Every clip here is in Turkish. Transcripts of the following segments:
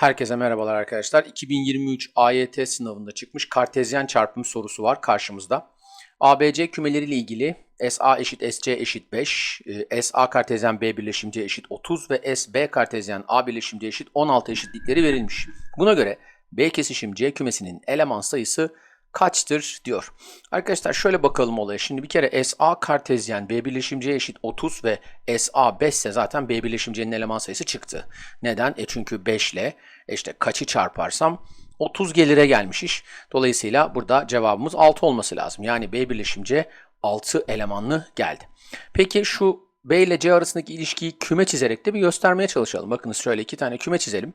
Herkese merhabalar arkadaşlar. 2023 AYT sınavında çıkmış kartezyen çarpım sorusu var karşımızda. ABC kümeleriyle ilgili SA eşit SC eşit 5, e, SA kartezyen B birleşim C eşit 30 ve SB kartezyen A birleşim C eşit 16 eşitlikleri verilmiş. Buna göre B kesişim C kümesinin eleman sayısı kaçtır diyor. Arkadaşlar şöyle bakalım olaya. Şimdi bir kere SA kartezyen B birleşim C eşit 30 ve SA 5 ise zaten B birleşim C'nin eleman sayısı çıktı. Neden? E çünkü 5 ile e işte kaçı çarparsam 30 gelire gelmiş iş. Dolayısıyla burada cevabımız 6 olması lazım. Yani B birleşim C 6 elemanlı geldi. Peki şu B ile C arasındaki ilişkiyi küme çizerek de bir göstermeye çalışalım. Bakınız şöyle iki tane küme çizelim.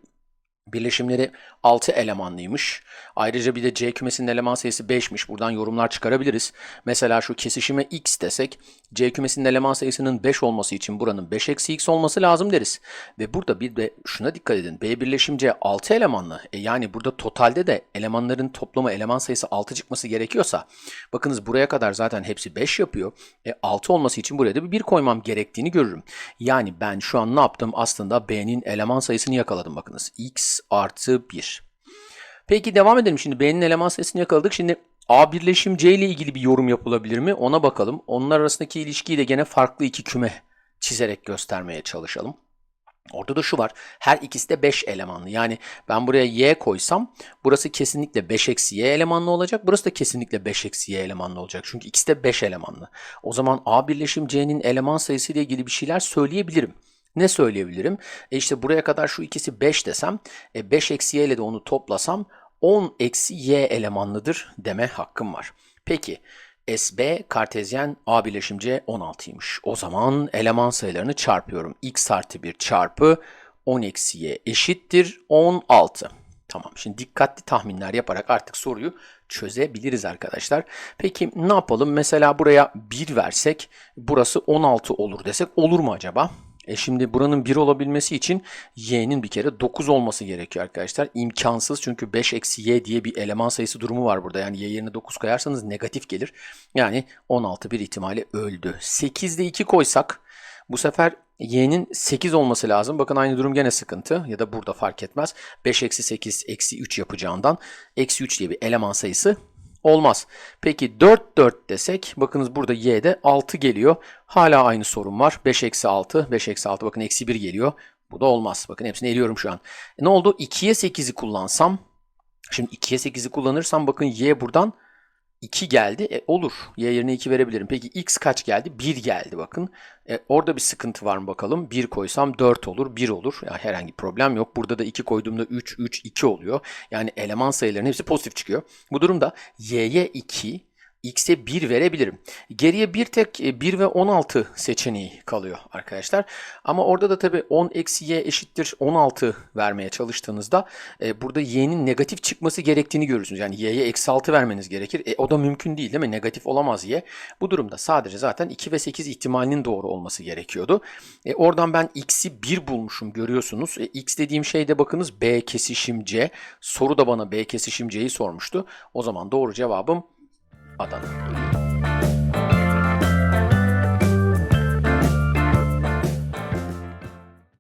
Birleşimleri 6 elemanlıymış. Ayrıca bir de C kümesinin eleman sayısı 5'miş. Buradan yorumlar çıkarabiliriz. Mesela şu kesişime x desek C kümesinin eleman sayısının 5 olması için buranın 5 eksi x olması lazım deriz. Ve burada bir de şuna dikkat edin. B birleşim C 6 elemanlı. E yani burada totalde de elemanların toplamı eleman sayısı 6 çıkması gerekiyorsa bakınız buraya kadar zaten hepsi 5 yapıyor. E 6 olması için buraya da bir 1 koymam gerektiğini görürüm. Yani ben şu an ne yaptım? Aslında B'nin eleman sayısını yakaladım bakınız. x artı 1. Peki devam edelim. Şimdi B'nin eleman sayısını yakaladık. Şimdi A birleşim C ile ilgili bir yorum yapılabilir mi? Ona bakalım. Onlar arasındaki ilişkiyi de gene farklı iki küme çizerek göstermeye çalışalım. Orada da şu var. Her ikisi de 5 elemanlı. Yani ben buraya y koysam burası kesinlikle 5 eksi y elemanlı olacak. Burası da kesinlikle 5 eksi y elemanlı olacak. Çünkü ikisi de 5 elemanlı. O zaman A birleşim C'nin eleman sayısı ile ilgili bir şeyler söyleyebilirim. Ne söyleyebilirim? E işte buraya kadar şu ikisi 5 desem, e 5 eksi y ile de onu toplasam 10 eksi y elemanlıdır deme hakkım var. Peki SB kartezyen A bileşim C 16'ymış. O zaman eleman sayılarını çarpıyorum. x artı 1 çarpı 10 eksi y eşittir 16. Tamam şimdi dikkatli tahminler yaparak artık soruyu çözebiliriz arkadaşlar. Peki ne yapalım? Mesela buraya 1 versek burası 16 olur desek olur mu acaba? E şimdi buranın 1 olabilmesi için y'nin bir kere 9 olması gerekiyor arkadaşlar. İmkansız çünkü 5 eksi y diye bir eleman sayısı durumu var burada. Yani y yerine 9 koyarsanız negatif gelir. Yani 16 bir ihtimali öldü. 8'de 2 koysak bu sefer y'nin 8 olması lazım. Bakın aynı durum gene sıkıntı ya da burada fark etmez. 5 eksi 8 eksi 3 yapacağından eksi 3 diye bir eleman sayısı olmaz. Peki 4 4 desek bakınız burada y'de 6 geliyor. Hala aynı sorun var. 5 eksi 6 5 eksi 6 bakın eksi 1 geliyor. Bu da olmaz. Bakın hepsini eliyorum şu an. E ne oldu? 2'ye 8'i kullansam şimdi 2'ye 8'i kullanırsam bakın y buradan 2 geldi. E, olur. Y yerine 2 verebilirim. Peki x kaç geldi? 1 geldi bakın. E, orada bir sıkıntı var mı bakalım? 1 koysam 4 olur, 1 olur. Ya, herhangi bir problem yok. Burada da 2 koyduğumda 3, 3, 2 oluyor. Yani eleman sayılarının hepsi pozitif çıkıyor. Bu durumda y'ye 2, x'e 1 verebilirim. Geriye bir tek 1 ve 16 seçeneği kalıyor arkadaşlar. Ama orada da tabii 10 eksi y eşittir 16 vermeye çalıştığınızda e, burada y'nin negatif çıkması gerektiğini görürsünüz. Yani y'ye eksi 6 vermeniz gerekir. E, o da mümkün değil değil mi? Negatif olamaz y. Bu durumda sadece zaten 2 ve 8 ihtimalinin doğru olması gerekiyordu. E, oradan ben x'i 1 bulmuşum görüyorsunuz. E, x dediğim şey de bakınız b kesişim c. Soru da bana b kesişim c'yi sormuştu. O zaman doğru cevabım Adana.